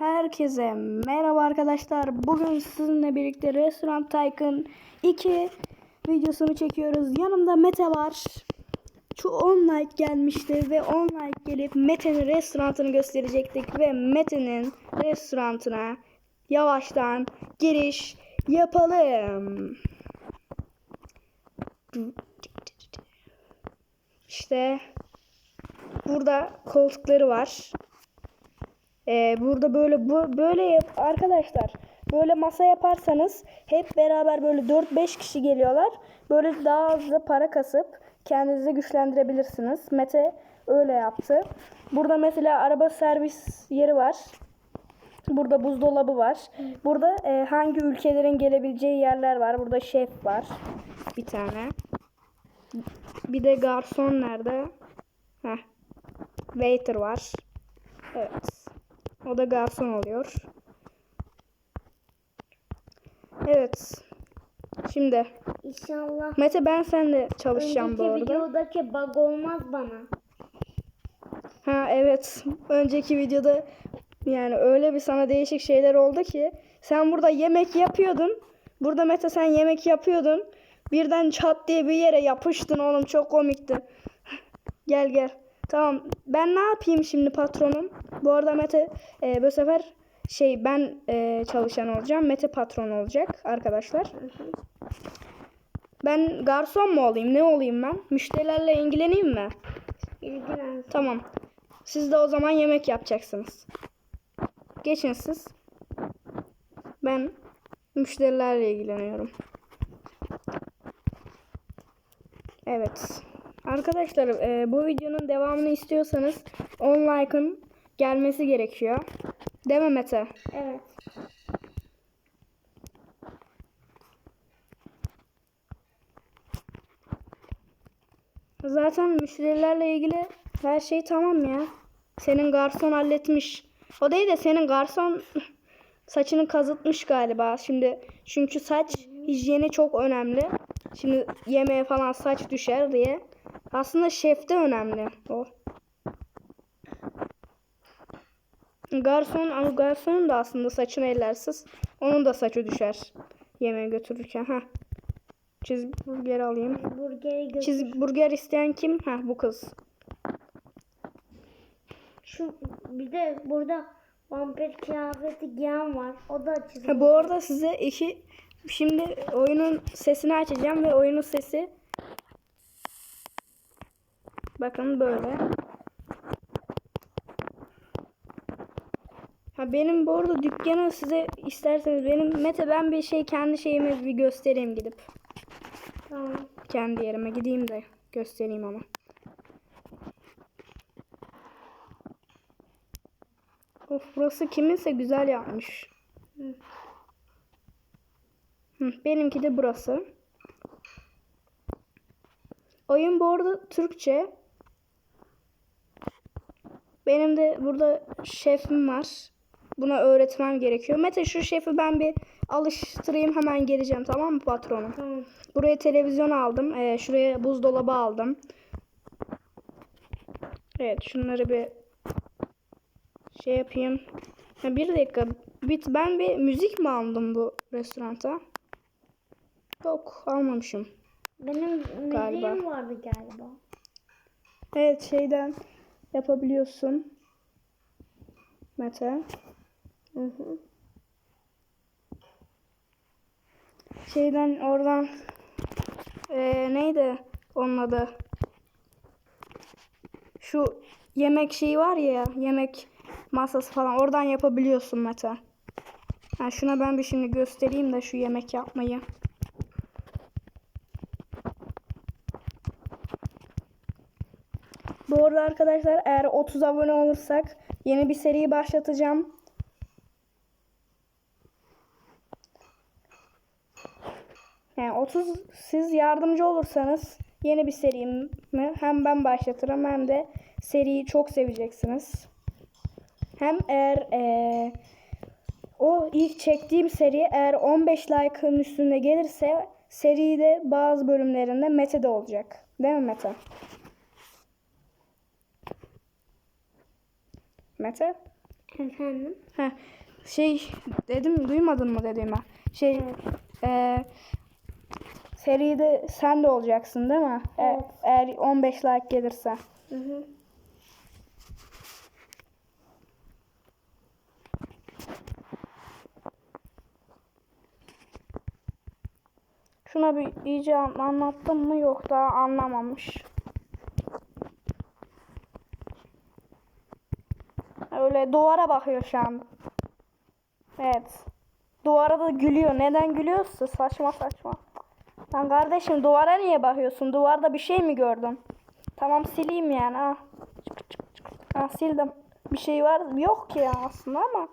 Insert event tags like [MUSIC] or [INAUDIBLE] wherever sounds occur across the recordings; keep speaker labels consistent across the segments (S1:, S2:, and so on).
S1: Herkese merhaba arkadaşlar. Bugün sizinle birlikte Restoran Tycoon 2 videosunu çekiyoruz. Yanımda Mete var. Şu 10 like gelmişti ve 10 like gelip Mete'nin restoranını gösterecektik ve Mete'nin restoranına yavaştan giriş yapalım. İşte burada koltukları var. Ee, burada böyle bu böyle yap arkadaşlar. Böyle masa yaparsanız hep beraber böyle 4-5 kişi geliyorlar. Böyle daha hızlı para kasıp kendinizi güçlendirebilirsiniz. Mete öyle yaptı. Burada mesela araba servis yeri var. Burada buzdolabı var. Burada e, hangi ülkelerin gelebileceği yerler var. Burada şef var. Bir tane. Bir de garson nerede? Heh. Waiter var. Evet. O da garson oluyor. Evet. Şimdi
S2: İnşallah
S1: Mete ben seninle çalışacağım bu
S2: önceki
S1: arada.
S2: videodaki bug olmaz bana.
S1: Ha evet. Önceki videoda yani öyle bir sana değişik şeyler oldu ki sen burada yemek yapıyordun. Burada Mete sen yemek yapıyordun. Birden çat diye bir yere yapıştın oğlum çok komikti. gel gel. Tamam. Ben ne yapayım şimdi patronum? Bu arada Mete e, bu sefer şey ben e, çalışan olacağım. Mete patron olacak arkadaşlar. Ben garson mu olayım? Ne olayım ben? Müşterilerle ilgileneyim mi?
S2: İlgilen.
S1: Tamam. Siz de o zaman yemek yapacaksınız. Geçin siz. Ben müşterilerle ilgileniyorum. Evet. Arkadaşlar e, bu videonun devamını istiyorsanız 10 like'ın gelmesi gerekiyor. Değil mi Mete?
S2: Evet.
S1: Zaten müşterilerle ilgili her şey tamam ya. Senin garson halletmiş. O değil de senin garson [LAUGHS] saçını kazıtmış galiba. Şimdi çünkü saç hijyeni çok önemli. Şimdi yemeğe falan saç düşer diye. Aslında şefte önemli o. Garson, ama garsonun da aslında saçını ellersiz. Onun da saçı düşer yemeğe götürürken. Ha. Cheeseburger alayım.
S2: Burgeri götür.
S1: Cheeseburger isteyen kim? Ha bu kız.
S2: Şu bir de burada vampir kıyafeti giyen var. O da.
S1: Ha, bu arada size iki şimdi oyunun sesini açacağım ve oyunun sesi bakın böyle. Ha benim bu arada dükkanı size isterseniz benim Mete ben bir şey kendi şeyimi bir göstereyim gidip.
S2: Tamam.
S1: Kendi yerime gideyim de göstereyim ama. Of burası kiminse güzel yapmış. Hı, benimki de burası. Oyun bu arada Türkçe. Benim de burada şefim var. Buna öğretmem gerekiyor. Mete şu şefi ben bir alıştırayım hemen geleceğim tamam mı patronum?
S2: Tamam.
S1: Buraya televizyon aldım. Ee, şuraya buzdolabı aldım. Evet şunları bir şey yapayım. Ha, bir dakika. Bir, ben bir müzik mi aldım bu restoranta? Yok almamışım.
S2: Benim müziğim
S1: Galiba.
S2: vardı galiba.
S1: Evet şeyden yapabiliyorsun. Mete.
S2: Hı hı.
S1: Şeyden oradan ee, neydi onun adı? Şu yemek şeyi var ya yemek masası falan oradan yapabiliyorsun Mete. Ha, şuna ben bir şimdi göstereyim de şu yemek yapmayı. Arada arkadaşlar eğer 30 abone olursak yeni bir seriyi başlatacağım. Yani 30 siz yardımcı olursanız yeni bir serimi hem ben başlatırım hem de seriyi çok seveceksiniz. Hem eğer eee, o ilk çektiğim seri eğer 15 like'ın üstünde gelirse seride bazı bölümlerinde Mete de olacak. Değil mi Mete? Mete?
S2: Efendim?
S1: Heh, şey dedim duymadın mı dediğimi? Şey eee seride sen de olacaksın değil mi? E-
S2: Evet.
S1: eğer 15 like gelirse.
S2: Hı hı.
S1: Şuna bir iyice an- anlattım mı yok daha anlamamış. Öyle duvara bakıyor şu an. Evet. Duvara da gülüyor. Neden gülüyorsa saçma saçma. Lan kardeşim duvara niye bakıyorsun? Duvarda bir şey mi gördün? Tamam sileyim yani. Ha. Çık, çık, çık. Ha, sildim. Bir şey var yok ki ya aslında ama.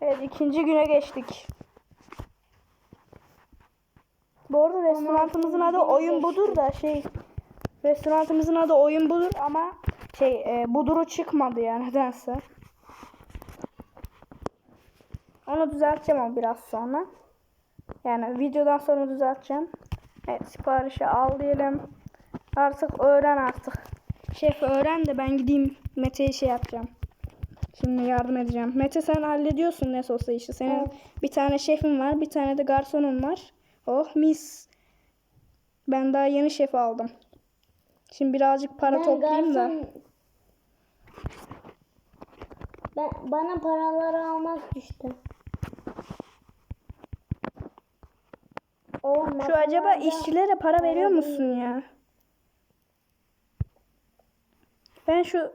S1: Evet ikinci güne geçtik. Bu arada restoranımızın adı oyun budur da şey restoranımızın adı oyun budur ama şey e, buduru çıkmadı ya nedense. Onu düzelteceğim ama biraz sonra. Yani videodan sonra düzelteceğim. Evet siparişi al diyelim. Artık öğren artık. Şef öğren de ben gideyim Mete'ye şey yapacağım. Şimdi yardım edeceğim. Mete sen hallediyorsun ne olsa işi. Senin
S2: Evet.
S1: bir tane şefin var, bir tane de garsonun var. Oh mis. Ben daha yeni şef aldım. Şimdi birazcık para
S2: Ben
S1: toplayayım da.
S2: garson- Ben, bana paraları almak düştü. O
S1: Şu acaba işçilere para veriyor musun ya? Ben şu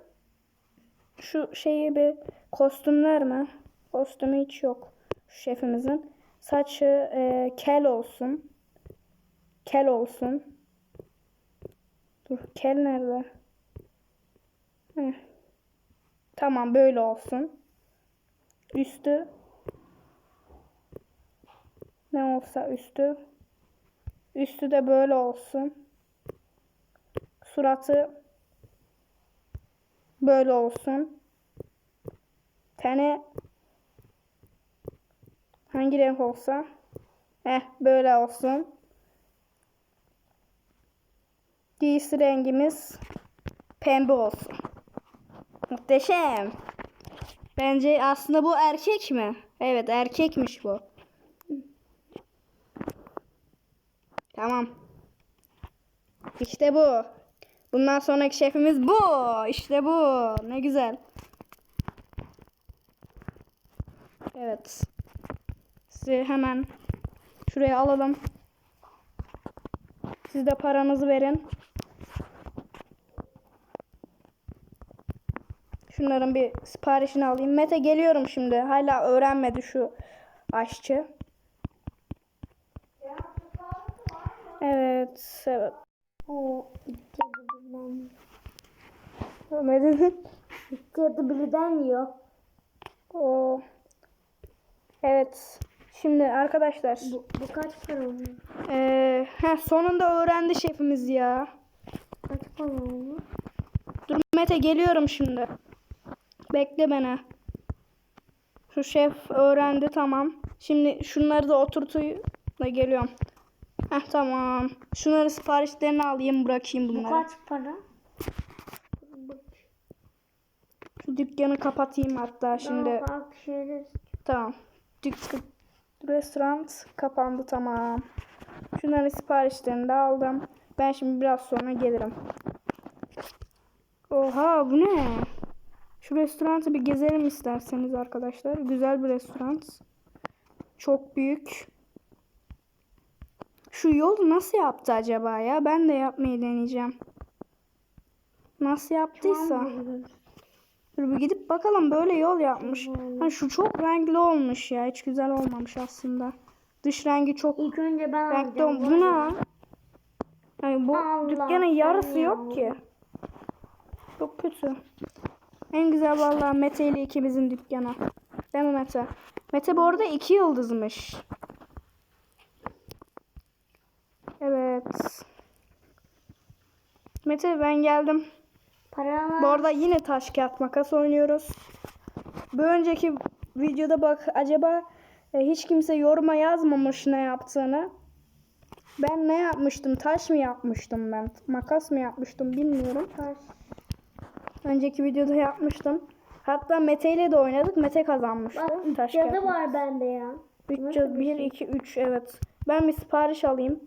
S1: şu şeyi bir kostümler mi? Kostümü hiç yok. Şu şefimizin. Saçı e, kel olsun. Kel olsun. Dur kel nerede? Heh. Tamam böyle olsun. Üstü ne olsa üstü. Üstü de böyle olsun. Suratı böyle olsun. Tene hangi renk olsa Heh böyle olsun. Giysi rengimiz pembe olsun. Muhteşem. Bence aslında bu erkek mi? Evet erkekmiş bu. Tamam. İşte bu. Bundan sonraki şefimiz bu. İşte bu. Ne güzel. Evet. Sizi hemen şuraya alalım. Siz de paranızı verin. Şunların bir siparişini alayım. Mete geliyorum şimdi. Hala öğrenmedi şu aşçı. Evet, evet.
S2: O iki adı birden.
S1: Ne dedin? [LAUGHS]
S2: İki adı birden yiyor.
S1: O. Evet. Şimdi arkadaşlar.
S2: Bu, bu kaç para oluyor?
S1: Eee heh, sonunda öğrendi şefimiz ya.
S2: Kaç para oluyor?
S1: Dur Mete geliyorum şimdi. Bekle beni. Şu şef öğrendi tamam. Şimdi şunları da oturtuyum da geliyorum. Heh tamam. Şunları siparişlerini alayım bırakayım
S2: Bu
S1: bunları.
S2: kaç para?
S1: Şu dükkanı kapatayım hatta şimdi. Tamam. Dük restoran kapandı tamam. Şunların siparişlerini de aldım. Ben şimdi biraz sonra gelirim. Oha bu ne? Şu restoranı bir gezelim isterseniz arkadaşlar. Güzel bir restoran. Çok büyük. Şu yol nasıl yaptı acaba ya? Ben de yapmayı deneyeceğim. Nasıl yaptıysa. Dur bir gidip bakalım böyle yol yapmış. Ha, şu çok renkli olmuş ya. Hiç güzel olmamış aslında. Dış rengi çok
S2: İlk önce ben
S1: renkli olmuş. Bu ne? Yani bu
S2: Allah
S1: dükkanın yarısı
S2: ya.
S1: yok ki. Çok kötü. En güzel vallahi Mete ile ikimizin dükkanı. Değil mi Mete? Mete bu arada iki yıldızmış. Evet. Mete ben geldim.
S2: Paralar.
S1: Bu arada yine taş kağıt makas oynuyoruz. Bir önceki videoda bak acaba e, hiç kimse yoruma yazmamış ne yaptığını. Ben ne yapmıştım? Taş mı yapmıştım ben? Makas mı yapmıştım bilmiyorum.
S2: Taş.
S1: Önceki videoda yapmıştım. Hatta Mete ile de oynadık. Mete kazanmıştı.
S2: Bak
S1: Taş
S2: cadı
S1: kağıt.
S2: var bende ya.
S1: 3 1 2 3 evet. Ben bir sipariş alayım.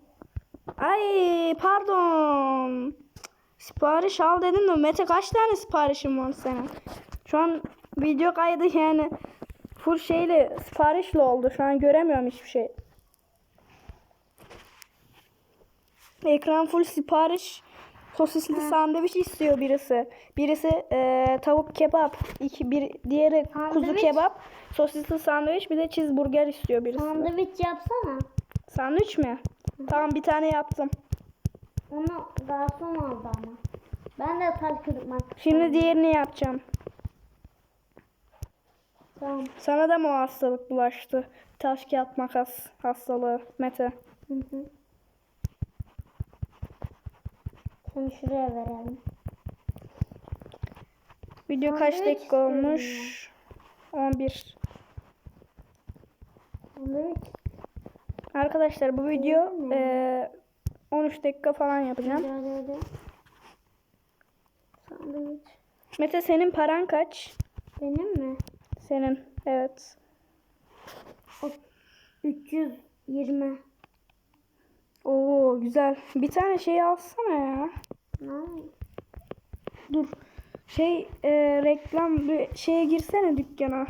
S1: Ay pardon. Sipariş al dedin de Mete kaç tane siparişin var senin? Şu an video kaydı yani full şeyle siparişle oldu. Şu an göremiyorum hiçbir şey. Ekran full sipariş. Sosisli sandviç istiyor birisi. Birisi eee, tavuk kebap, iki bir diğeri kuzu
S2: Sandviç.
S1: kebap, sosisli sandviç, bir de cheeseburger istiyor birisi.
S2: Sandviç yapsana.
S1: Sandviç mi? Tamam bir tane yaptım.
S2: Onu garson aldı ama. Ben de taş kırıkmak.
S1: Şimdi diğerini yapacağım.
S2: Tamam.
S1: Sana da mı o hastalık bulaştı? Taş kağıt makas hastalığı Mete.
S2: Hı hı. Şunu şuraya verelim.
S1: Video kaç dakika olmuş? 11.
S2: Sandviç.
S1: Arkadaşlar bu video eee, 13 dakika falan yapacağım. Mete senin paran kaç?
S2: Benim mi?
S1: Senin. Evet.
S2: O 320.
S1: Oo güzel. Bir tane şey alsana ya. Dur. Şey e, reklam bir şeye girsene dükkana.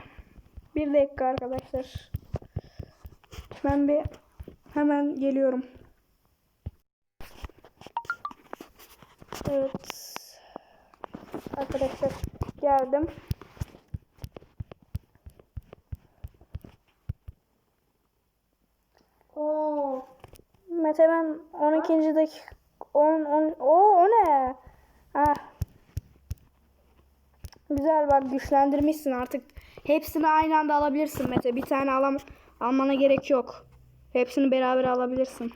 S1: Bir dakika arkadaşlar. Ben bir hemen geliyorum. Evet. Arkadaşlar geldim.
S2: Oo.
S1: Mete ben 12. dakika 10 10 o o ne? Ah. Güzel bak güçlendirmişsin artık. Hepsini aynı anda alabilirsin Mete. Bir tane alam almana gerek yok. Hepsini beraber alabilirsin.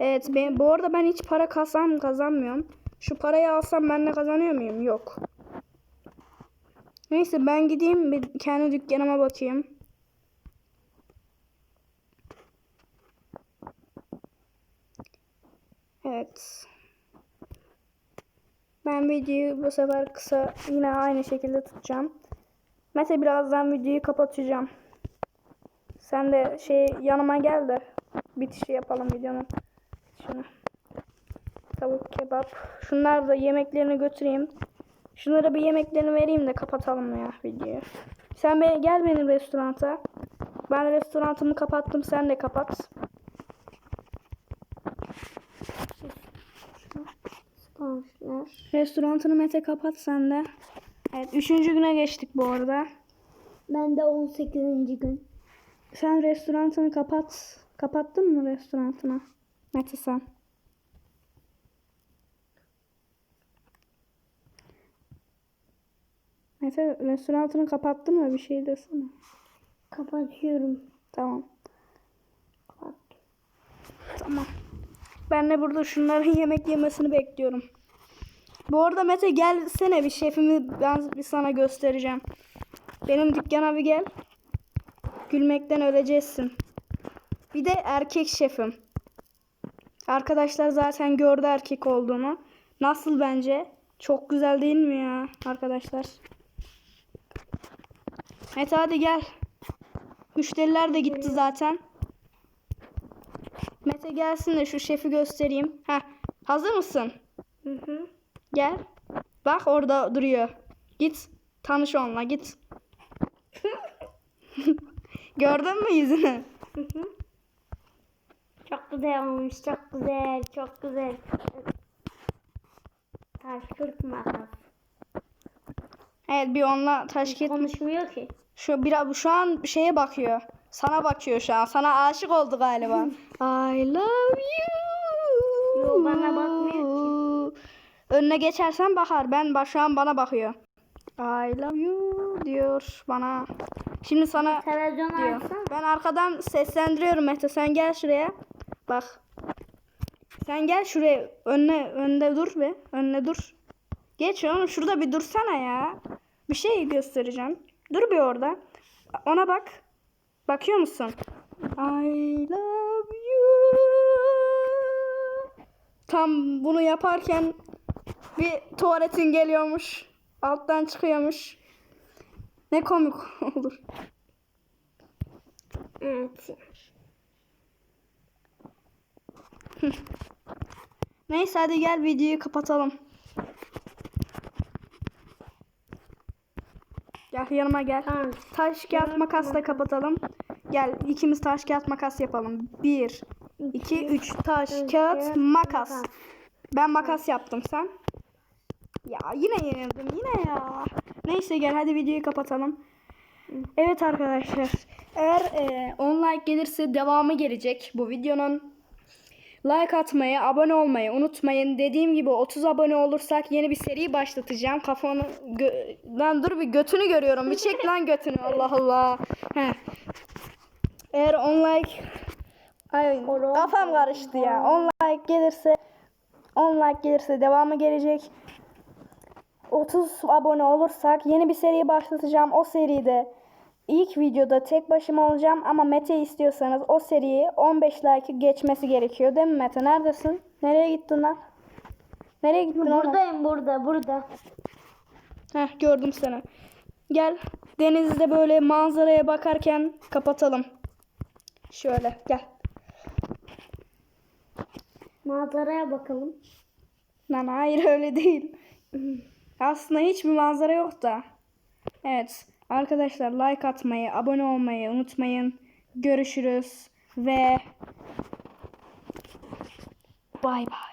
S1: Evet ben, bu arada ben hiç para kazan kazanmıyorum. Şu parayı alsam ben de kazanıyor muyum? Yok. Neyse ben gideyim bir kendi dükkanıma bakayım. Evet. Ben videoyu bu sefer kısa yine aynı şekilde tutacağım. Mete birazdan videoyu kapatacağım. Sen de şey yanıma gel de bitişi yapalım videonun. Şunu. Tavuk kebap. Şunlar da yemeklerini götüreyim. Şunlara bir yemeklerini vereyim de kapatalım ya videoyu. Sen be gel benim restoranta. Ben restoranımı kapattım sen de kapat.
S2: Siparişler.
S1: Restorantını Mete kapat sen de. Evet üçüncü güne geçtik bu arada.
S2: Ben de 18. gün.
S1: Sen restorantını kapat. Kapattın mı restorantını? Mete sen. Mete restorantını kapattın mı? Bir şey desene.
S2: Kapatıyorum.
S1: Tamam.
S2: Kapat.
S1: Tamam. Ben de burada şunların [LAUGHS] yemek yemesini bekliyorum. Bu arada Mete gelsene bir şefimi ben bir sana göstereceğim. Benim dükkana bir gel. Gülmekten öleceksin. Bir de erkek şefim. Arkadaşlar zaten gördü erkek olduğumu. Nasıl bence? Çok güzel değil mi ya arkadaşlar? Mete hadi gel. Müşteriler de gitti zaten. Mete gelsin de şu şefi göstereyim. Heh, hazır mısın?
S2: Hı hı.
S1: Gel. Bak orada duruyor. Git. Tanış onunla git. [LAUGHS] Gördün mü yüzünü?
S2: Hı hı. Çok güzel olmuş. Çok güzel. Çok güzel. Taş makas.
S1: Evet bir onunla taş git.
S2: Konuşmuyor ki.
S1: Şu biraz şu an şeye bakıyor. Sana bakıyor şu an. Sana aşık oldu galiba. [LAUGHS] I love you.
S2: Yo, bana bakmıyor
S1: Önüne geçersen bakar. Ben bak şu an bana bakıyor. I love you diyor bana. Şimdi sana
S2: Televizyon
S1: diyor.
S2: açsana.
S1: Ben arkadan seslendiriyorum Mete. Sen gel şuraya. Bak. Sen gel şuraya. Önüne önde dur be. Önüne dur. Geç oğlum şurada bir dursana ya. Bir şey göstereceğim. Dur bir orada. Ona bak. Bakıyor musun? I love you. Tam bunu yaparken bir tuvaletin geliyormuş. Alttan çıkıyormuş. Ne komik [LAUGHS] olur.
S2: Evet.
S1: Neyse hadi gel videoyu kapatalım. Gel yanıma gel.
S2: Tamam.
S1: Taş kağıt makasla kapatalım. Gel ikimiz taş kağıt makas yapalım. 1 2 3 taş kağıt makas. Ben makas yaptım sen. Ya yine yenildim yine ya. Neyse gel hadi videoyu kapatalım. Evet arkadaşlar. Eğer e, 10 like gelirse devamı gelecek bu videonun. Like atmayı, abone olmayı unutmayın. Dediğim gibi 30 abone olursak yeni bir seri başlatacağım. Kafanı lan dur bir götünü görüyorum. Bir çek lan götünü. Allah Allah. Heh. Eğer 10 like Ay kafam karıştı ya. 10 like gelirse 10 like gelirse devamı gelecek. 30 abone olursak yeni bir seri başlatacağım. O seride ilk videoda tek başıma olacağım ama Mete istiyorsanız o seriyi 15 like'ı geçmesi gerekiyor. Değil mi Mete? Neredesin? Nereye gittin lan? Nereye gittin?
S2: Buradayım burada burada.
S1: Heh, gördüm seni. Gel denizde böyle manzaraya bakarken kapatalım. Şöyle gel.
S2: Manzaraya bakalım.
S1: Lan hayır öyle değil. Aslında hiçbir manzara yok da. Evet. Arkadaşlar like atmayı, abone olmayı unutmayın. Görüşürüz ve bay bay.